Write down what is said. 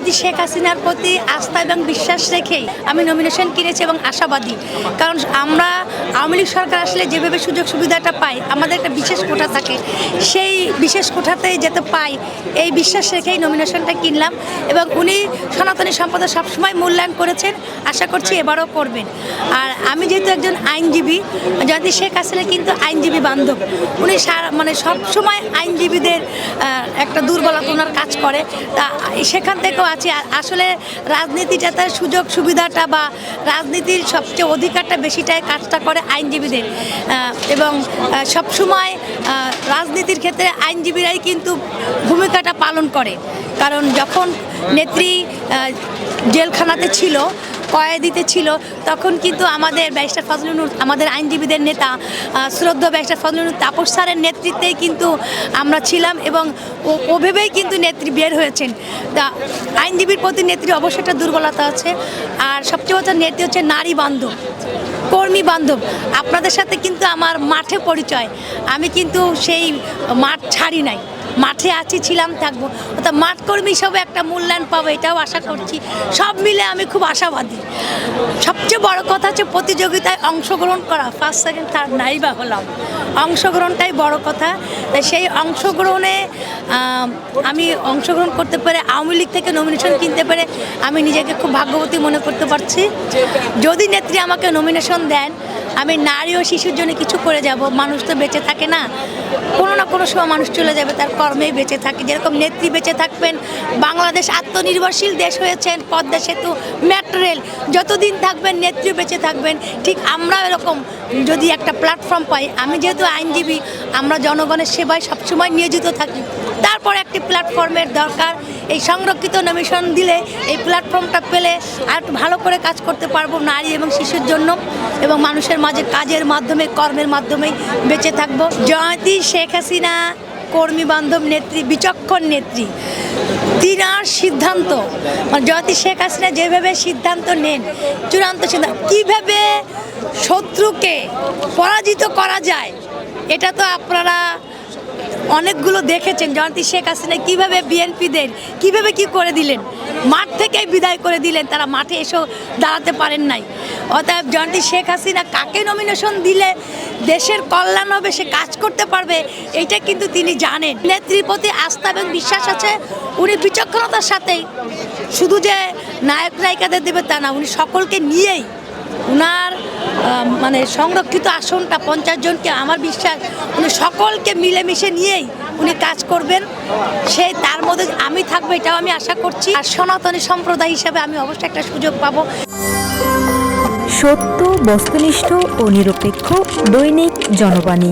জয়ন্তী শেখ হাসিনার প্রতি আস্থা এবং বিশ্বাস রেখেই আমি নমিনেশন কিনেছি এবং আশাবাদী। কারণ আমরা আওয়ামী লীগ সরকার আসলে যেভাবে সুযোগ সুবিধাটা পায়, আমাদের একটা বিশেষ কোঠা থাকে। সেই বিশেষ কোঠাতেই যেতে পাই, এই বিশ্বাস রেখেই নমিনেশনটা কিনলাম এবং উনি সনাতনী সম্পদা সবসময় মূল্যায়ন করেছেন, আশা করছি এবারও করবেন। আর আমি যেহেতু একজন আইনজীবী জয়ন্তী শেখ হাসিনা কিন্তু আইনজীবী বান্ধব। উনি মানে সবসময় আইনজীবীদের একটা দুর্বলতা ওনার কাজ করে। তা সেখান থেকেও আছে। আসলে রাজনীতিটাতে সুযোগ সুবিধাটা বা রাজনীতির সবচেয়ে অধিকারটা বেশিটাই কাজটা করে আইনজীবীদের। এবং সবসময় রাজনীতির ক্ষেত্রে আইনজীবীরাই কিন্তু ভূমিকাটা পালন করে। কারণ যখন নেত্রী জেলখানাতে ছিল, কয়েদিতে ছিল, তখন কিন্তু আমাদের ব্যারিস্টার ফজলুনুর আমাদের আইনজীবীদের নেতা শ্রদ্ধ ব্যারিস্টার ফজলুনুর তাপস স্যারের নেতৃত্বেই কিন্তু আমরা ছিলাম এবং ওভাবেই কিন্তু নেত্রী বের হয়েছেন। তা, আইনজীবীর প্রতি নেত্রী অবশ্যই একটা দুর্বলতা আছে। আর সবচেয়ে বড় নেত্রী হচ্ছে নারী বান্ধব। কর্মী বান্ধব আপনাদের সাথে কিন্তু আমার মাঠে পরিচয়। আমি কিন্তু সেই মাঠ ছাড়ি নাই। মাঠে আছি, ছিলাম, থাকব। অর্থাৎ মাঠ কর্মী হিসাবে একটা মূল্যায়ন পাবো, এটাও আশা করছি। সব মিলে আমি খুব আশাবাদী। সবচেয়ে বড় কথা হচ্ছে প্রতিযোগিতায় অংশগ্রহণ করা। ফার্স্ট সেকেন্ড থার্ড নাই বা হলাম। অংশগ্রহণটাই বড় কথা। তাই সেই অংশগ্রহণে আমি অংশগ্রহণ করতে পেরে, আওয়ামী লীগ থেকে নমিনেশন কিনতে পেরে, আমি নিজেকে খুব ভাগ্যবতী মনে করতে পারছি। যদি নেত্রী আমাকে নমিনেশন দেন আমি নারী ও শিশুর জন্য কিছু করে যাব, মানুষ তো বেঁচে থাকে না। কোনো না কোনো সময় মানুষ চলে যাবে, তার কর্মেই বেঁচে থাকে। যেরকম নেত্রী বেঁচে থাকবেন, বাংলাদেশ আত্মনির্ভরশীল দেশ হয়েছেন, পদ্মা সেতু মেট্রো রেল যতদিন থাকবেন নেত্রী বেঁচে থাকবেন। ঠিক আমরা এরকম যদি একটা প্ল্যাটফর্ম পাই, আমি যেহেতু আইনজীবী, আমরা জনগণের সেবায় সবসময় নিয়োজিত থাকি। তারপর একটি প্ল্যাটফর্মের দরকার এই সংরক্ষিত নমিশন দিলে এই প্ল্যাটফর্মটা পেলে আর একটু ভালো করে কাজ করতে পারব নারী এবং শিশুর জন্য এবং মানুষের মাঝে কাজের মাধ্যমে, কর্মের মাধ্যমে বেঁচে থাকব। জয়ন্তী শেখ হাসিনা, কর্মী বান্ধব নেত্রী, বিচক্ষণ নেত্রী, তিনার সিদ্ধান্ত। মানে জয়ন্তী শেখ হাসিনা যেভাবে সিদ্ধান্ত নেন, চূড়ান্ত সিদ্ধান্ত, কীভাবে শত্রুকে পরাজিত করা যায়, এটা তো আপনারা অনেকগুলো দেখেছেন, জয়ন্তী শেখ হাসিনা কীভাবে বিএনপিদের, কীভাবে কি করে দিলেন? মাঠ থেকেই বিদায় করে দিলেন, তারা মাঠে এসেও দাঁড়াতে পারেন নাই। অতএব জয়ন্তী শেখ হাসিনা কাকে নমিনেশন দিলে দেশের কল্যাণ হবে, সে কাজ করতে পারবে এইটা কিন্তু তিনি জানেন। নেত্রীর প্রতি আস্থা এবং বিশ্বাস আছে, উনি বিচক্ষণতার সাথেই। শুধু যে নায়ক নায়িকাদের দেবে তা না, উনি সকলকে নিয়েই উনার মানে সংরক্ষিত আসনটা পঞ্চাশ জনকে আমার বিশ্বাস, উনি সকলকে মিলেমিশে নিয়েই উনি কাজ করবেন। সেই তার মধ্যে আমি থাকব এটাও আমি আশা করছি। আর সনাতনী সম্প্রদায় হিসাবে আমি অবশ্যই একটা সুযোগ পাবো। সত্য, বস্তুনিষ্ঠ ও নিরপেক্ষ দৈনিক জনবাণী।